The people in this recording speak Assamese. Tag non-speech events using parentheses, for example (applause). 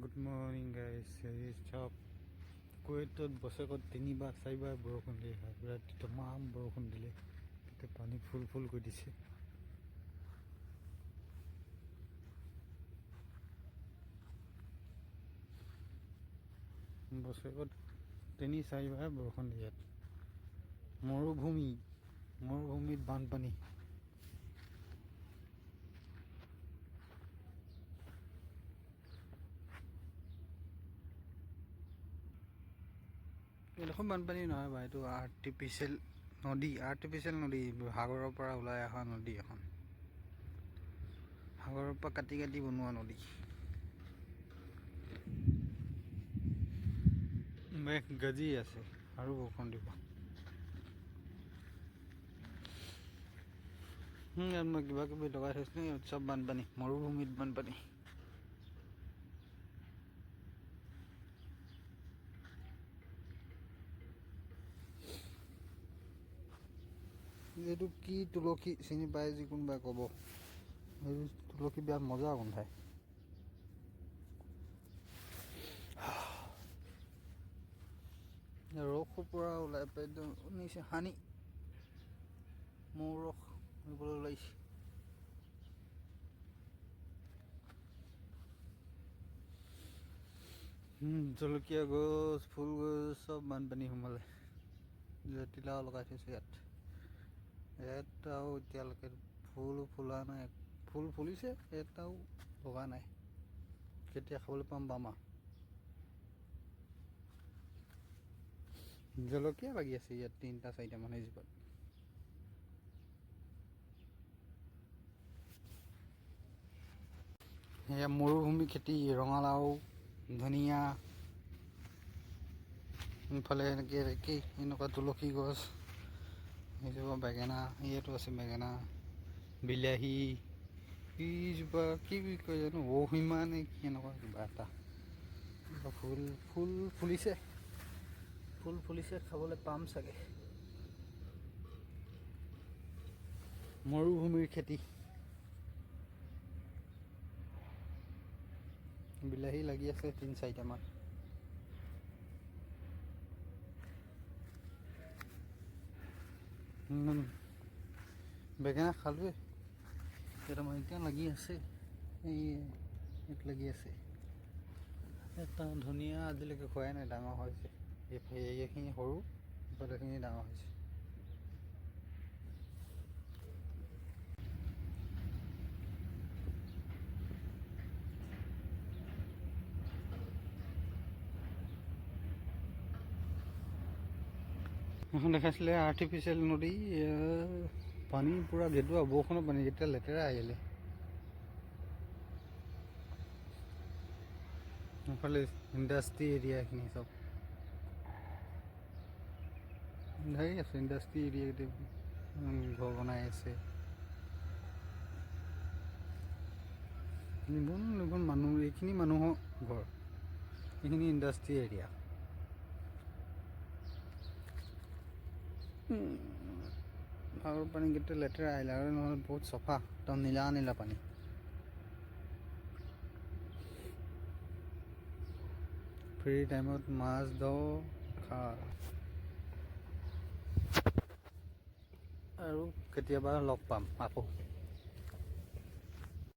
গুড মৰ্ণিং গাইজ এই চাওক কুৱেইটত বছৰেকত তিনিবাৰ চাৰিবাৰ বৰষুণ দিয়ে ৰাতি তমাম বৰষুণ দিলে তাতে পানী ফুল ফুল কৰি দিছে বছৰেকত তিনি চাৰিবাৰ বৰষুণ দিয়ে ইয়াত মৰুভূমি মৰুভূমিত বানপানী এইডোখৰ বানপানী নহয় বাৰু এইটো আৰ্টিফিচিয়েল নদী আৰ্টিফিচিয়েল নদী সাগৰৰ পৰা ওলাই অহা নদী এখন। সাগৰৰ পৰা কাটি কাটি বনোৱা নদী। মেঘ গাজি আছে আৰু বৰষুণ দিব। মই কিবা কিবি লগাই ইয়াত চব বানপানী মৰুভূমিত বানপানী। এইটো কি তুলসী চিনি পায় যি কোনোবাই ক'ব। এই তুলসী বিৰাট মজা গোন্ধায় (sighs) ৰসৰ পৰা ওলাই পাই একদম নিছে সানি মৌ ৰস নিবলৈ ওলাইছে। জলকীয়া গছ ফুল গছ চব বানপানী সোমালে। জাতিলাও লগাই থৈছোঁ ইয়াত। এটাও এতিয়ালৈকে ফুল ফুলা নাই। ফুল ফুলিছে এটাও লগা নাই। কেতিয়া খাবলৈ পাম আৰু জলকীয়া লাগি আছে ইয়াত তিনিটা চাৰিটামান এজোপাত সেয়া মৰুভূমি খেতি ৰঙালাও ধনিয়া ইফালে এনেকৈ একেই এনেকুৱা তুলসী গছ। এইজোপা বেঙেনা ইয়াতো আছে বেঙেনা বিলাহী এইজোপা কি বুলি কয় জানো ঔহিমা নে কি এনেকুৱা কিবা এটা। ফুল ফুল ফুলিছে। ফুল ফুলিছে খাবলৈ পাম চাগে। মৰুভূমিৰ খেতি। বিলাহী লাগি আছে তিনি চাৰিটামান। বেঙেনা খালোৱে কেইটামান এতিয়া লাগি আছে। এই ইয়াত লাগি আছে। এটা ধুনীয়া আজিলৈকে খোৱাই নাই, ডাঙৰ হৈছে। এই- এইখিনি সৰু ইফালেখিনি ডাঙৰ হৈছে। এখন দেখাইছিলে আৰ্টিফিচিয়েল নদী পানী পূৰা গেদুৱা বৰষুণৰ পানী যেতিয়া লেতেৰা আহিলে। এইফালে ইণ্ডাষ্ট্ৰি এৰিয়া এইখিনি চব। ধেৰ আছে ইণ্ডাষ্ট্ৰি এৰিয়া ঘৰ বনাই আছে। নিবন নিবন মানুহ, এইখিনি মানুহৰ ঘৰ, এইখিনি ইণ্ডাষ্ট্ৰি এৰিয়া আৰু পানী গোটেই লেতেৰা আহিলে আৰু নহ'লে বহুত চফা একদম নীলা নীলা পানী। ফ্ৰী টাইমত মাছ ধৰ খা আৰু কেতিয়াবা লগ পাম আকৌ।